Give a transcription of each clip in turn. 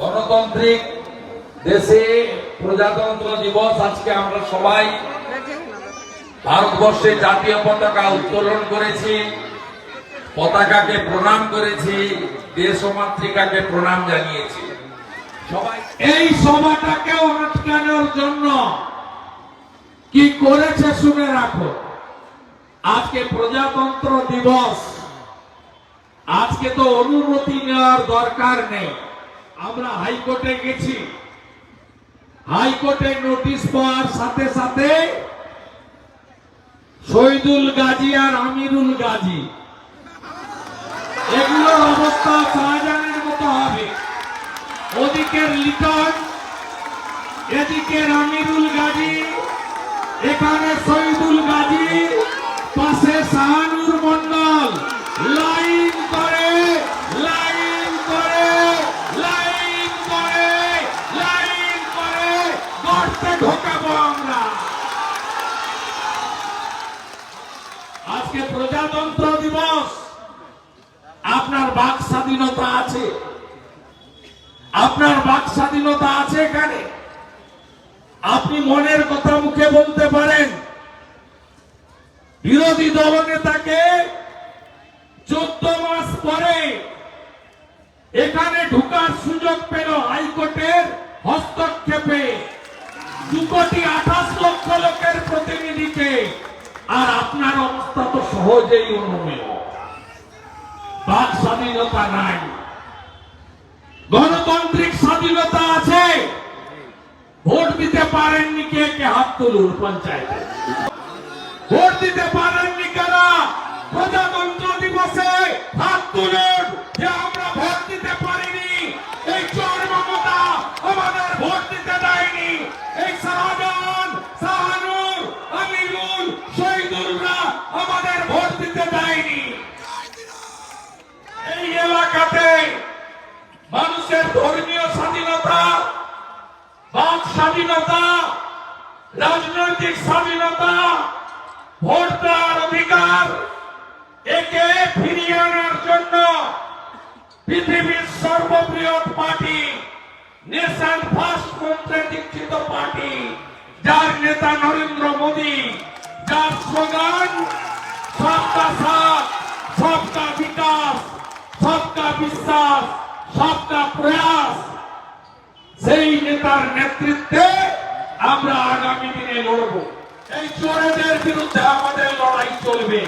গণতান্ত্রিক দেশে প্রজাতন্ত্র দিবস আজকে আমরা সবাই ভারতবর্ষে জাতীয় পতাকা উত্তোলন করেছি, পতাকাকে প্রণাম করেছি, দেশ ও মাতৃকাকে প্রণাম জানিয়েছি। সবাই এই সভাটাকেও আটকানোর জন্য কি করেছে শুনে রাখো। আজকে প্রজাতন্ত্র দিবস। আজকে তো অনুমতি নেওয়ার দরকার নেই। আমরা হাইকোর্টে গেছি। হাইকোর্টে নোটিশ পাওয়ার সাথে সাথে শহীদুল গাজী আর আমিরুল গাজী। এগুলোর অবস্থা শাহজাহানের মতো হবে। ওদিকের লিটন এদিকে আমিরুল গাজী, এখানে শহীদুল গাজী, পাশে শাহানুর মন্ডল লাইন করে লাইন করে লাইন করে লাইন করে গর্তে ঢোকাবো আমরা আজকে প্রজাতন্ত্র দিবস। আপনার বাক স্বাধীনতা আছে। আপনার বাক স্বাধীনতা আছে এখানে। আপনি মনের কথা মুখে বলতে পারেন। বিরোধী দলনেতাকে চোদ্দ মাস পরে এখানে ঢুকার সুযোগ পেল হাইকোর্টের হস্তক্ষেপে। দু কোটি আঠাশ লক্ষ লোকের প্রতিনিধিকে আর আপনার অবস্থা তো সহজেই অনুমেয়। বাক স্বাধীনতা নাই। গণতান্ত্রিক স্বাধীনতা আছে। ভোট দিতে পারেননি কে কে? হাত তুলুন পঞ্চায়েতে। ভোট দিতে পারেননি কারা? প্রজাতন্ত্র দিবসে হাত তুলুন যে আমরা ভোট দিতে পারিনি এই চোর মমতা আমাদের ভোট দিতে দেয়নি এই শাহজাহান শাহানুর আমিরুল শহীদুলরা আমাদের ভোট দিতে দেয়নি এই এলাকাতে মানুষের ধর্মীয় স্বাধীনতা বাক স্বাধীনতা রাজনৈতিক স্বাধীনতা, ভোট অধিকার একে ফিরিয়ে আনার জন্য পৃথিবীর সর্ববৃহৎ পার্টি নেশন ফার্স্ট মন্ত্রে দীক্ষিত পার্টি, যার নেতা নরেন্দ্র মোদী, যার স্লোগান, সবকা সাথ, সবকা বিকাশ, সবকা বিশ্বাস, সবকা প্রয়াস। সেই নেতার নেতৃত্বে আমরা আগামী দিনে লড়ব। এই চোরেদের বিরুদ্ধে আমাদের লড়াই চলবে।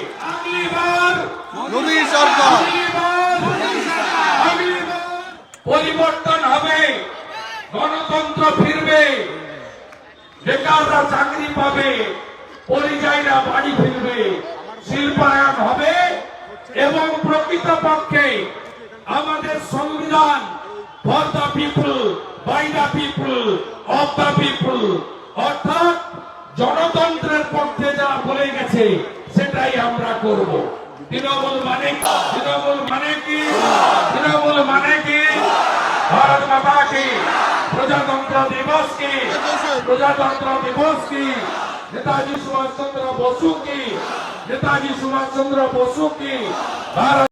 পরিবর্তন হবে। গণতন্ত্র ফিরবে। বেকাররা চাকরি পাবে। পরিযায়ীরা বাড়ি ফিরবে। শিল্পায়ন হবে এবং প্রকৃতপক্ষে আমাদের সংবিধান for the people by the people of the people অর্থাৎ জনতন্ত্রের পক্ষে যা বলে গেছে, সেটাই আমরা করব। তৃণমূল মানে কি? তৃণমূল মানে কি? তৃণমূল মানে কি? ভারত মাতা কি? প্রজাতন্ত্র দিবস কি? প্রজাতন্ত্র দিবস কি? নেতাজি সুভাষ চন্দ্র বসু কি? নেতাজি সুভাষ চন্দ্র বসু কি? ভারত